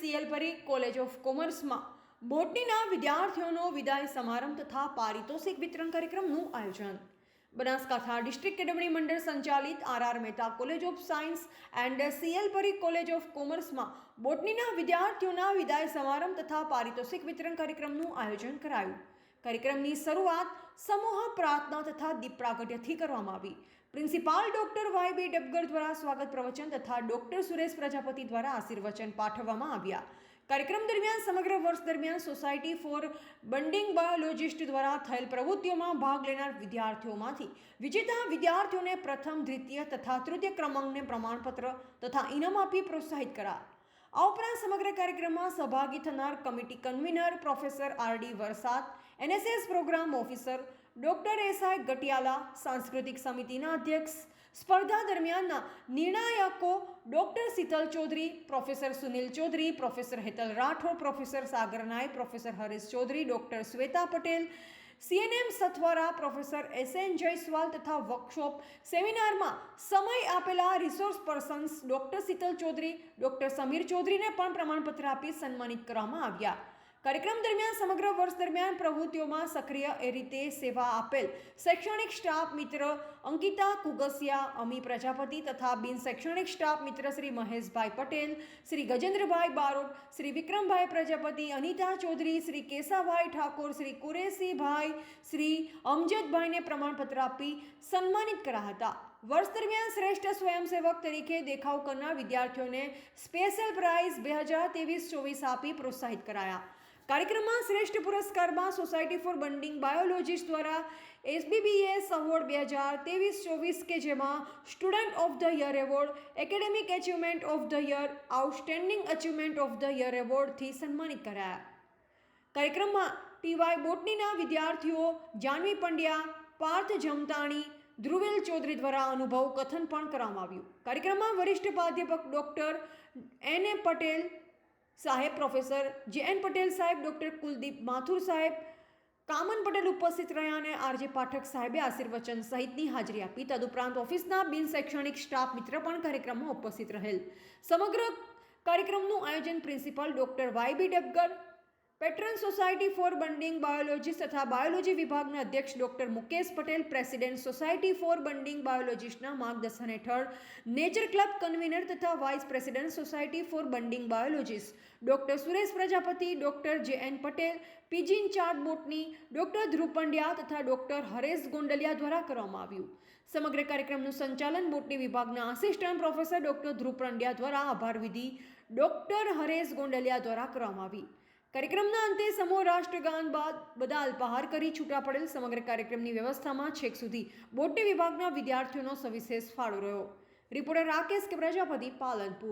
CL Pari college of કોમર્સમાં. બોટનીના વિદ્યાર્થીઓનો વિદાય સમારંભ તથા પારિતોષિક વિતરણ કાર્યક્રમનું આયોજન. બનાસકાંઠા ડિસ્ટ્રિક્ટ કેળવણી મંડળ સંચાલિત R R Mehta college of science and CL Pari college of કોમર્સમાં બોટનીના વિદ્યાર્થીઓના વિદાય સમારંભ તથા પારિતોષિક વિતરણ કાર્યક્રમનું આયોજન કરાયું. કાર્યક્રમની શરૂઆત સમૂહ પ્રાર્થના તથા દીપ પ્રાગટ્યથી કરવામાં આવી. Principal doctor Y B Dabgar દ્વારા સ્વાગત પ્રવચન તથા ડોક્ટર સુરેશ પ્રજાપતિ દ્વારા આશીર્વચન પાઠવવામાં આવ્યા. કાર્યક્રમ દરમિયાન સમગ્ર વર્ષ દરમિયાન સોસાયટી ફોર બંડિંગ બાયોલોજિસ્ટ દ્વારા થયેલ પ્રવૃત્તિઓમાં ભાગ લેનાર વિદ્યાર્થીઓમાંથી વિજેતા વિદ્યાર્થીઓને પ્રથમ, દ્વિતીય તથા તૃતીય ક્રમાંકને પ્રમાણપત્ર તથા ઇનામ આપી પ્રોત્સાહિત કરા આ ઉપરાંત સમગ્ર કાર્યક્રમમાં સહભાગી થનાર committee convener professor R D Varsad, NSS program officer doctor SI Gatiyala, સાંસ્કૃતિક સમિતિના અધ્યક્ષ, સ્પર્ધા દરમિયાનના નિર્ણાયકો doctor Sheetal Chaudhary, professor Sunil Chaudhary, professor Hetal Rathod, professor Sagar Nayak, professor Haresh Chaudhary, doctor Shweta Patel CNM Sathwara professor S N Jaiswal તથા workshop, સેમિનારમાં સમય આપેલા resource persons doctor Sheetal Chaudhary, doctor Sameer ચૌધરીને પણ પ્રમાણપત્ર આપી સન્માનિત કરવામાં આવ્યા. કાર્યક્રમ દરમિયાન, સમગ્ર વર્ષ દરમિયાન પ્રવૃત્તિઓમાં સક્રિય એ રીતે સેવા આપેલ શૈક્ષણિક સ્ટાફ મિત્ર અંકિતા કુગસિયા, અમી પ્રજાપતિ તથા બિન શૈક્ષણિક સ્ટાફ મિત્ર શ્રી મહેશભાઈ પટેલ, શ્રી ગજેન્દ્રભાઈ બારોટ, શ્રી વિક્રમભાઈ પ્રજાપતિ, અનિતા ચૌધરી, શ્રી કેશાભાઈ ઠાકોર, શ્રી કુરેશીભાઈ, શ્રી અમજદભાઈને પ્રમાણપત્ર આપી સન્માનિત કર્યા હતા. વર્ષ દરમિયાન શ્રેષ્ઠ સ્વયંસેવક તરીકે દેખાવ કરનાર વિદ્યાર્થીઓને સ્પેશિયલ પ્રાઇઝ બે હજાર ત્રેવીસ ચોવીસ આપી પ્રોત્સાહિત કરાયા. કાર્યક્રમમાં શ્રેષ્ઠ પુરસ્કારમાં સોસાયટી ફોર બંડિંગ બાયોલોજીસ્ટ દ્વારા એસબીબીએસ અવોર્ડ બે હજાર ત્રેવીસ ચોવીસ કે જેમાં student of the year award academic achievement of the year outstanding achievement of the year એવોર્ડથી સન્માનિત કરાયા. કાર્યક્રમમાં ટીવાય બોટનીના વિદ્યાર્થીઓ જાનવી પંડ્યા, પાર્થ જમતાણી, ધ્રુવેલ ચૌધરી દ્વારા અનુભવ કથન પણ કરવામાં આવ્યું. કાર્યક્રમમાં વરિષ્ઠ પ્રાધ્યાપક ડૉક્ટર એન એ પટેલ સાહેબ પ્રોફેસર જે એન પટેલ સાહેબ, ડૉક્ટર કુલદીપ માથુર સાહેબ, કામન પટેલ ઉપસ્થિત રહ્યા અને આરજે પાઠક સાહેબે આશીર્વચન સહિતની હાજરી આપી. તદુપરાંત ઓફિસના બિન શૈક્ષણિક સ્ટાફ મિત્ર પણ કાર્યક્રમમાં ઉપસ્થિત રહેલ. સમગ્ર કાર્યક્રમનું આયોજન principal doctor Y B Dabgar patron society for banding biologist તથા બાયોલોજી વિભાગના અધ્યક્ષ doctor Mukesh Patel president society for banding બાયોલોજીસ્ટના માર્ગદર્શન હેઠળ નેચર ક્લબ કન્વીનર તથા vice president society for banding biologist doctor Suresh Prajapati, doctor J N Patel PG incharge botany doctor Dhruv Pandya તથા doctor Haresh Gondaliya દ્વારા કરવામાં આવ્યું. સમગ્ર કાર્યક્રમનું સંચાલન બોટની વિભાગના assistant professor doctor Dhruv Pandya દ્વારા આભાર વિધિ ડોક્ટર હરેશ ગોંડલિયા દ્વારા કરવામાં આવી. કાર્યક્રમના અંતે સમૂહ રાષ્ટ્રગાન બાદ બધા અલ્પાહાર કરી છૂટા પડેલ સમગ્ર કાર્યક્રમની વ્યવસ્થામાં છેક સુધી બોટની વિભાગના વિદ્યાર્થીઓનો સવિશેષ ફાળો રહ્યો. રિપોર્ટર રાકેશ કે પ્રજાપતિ પાલનપુર.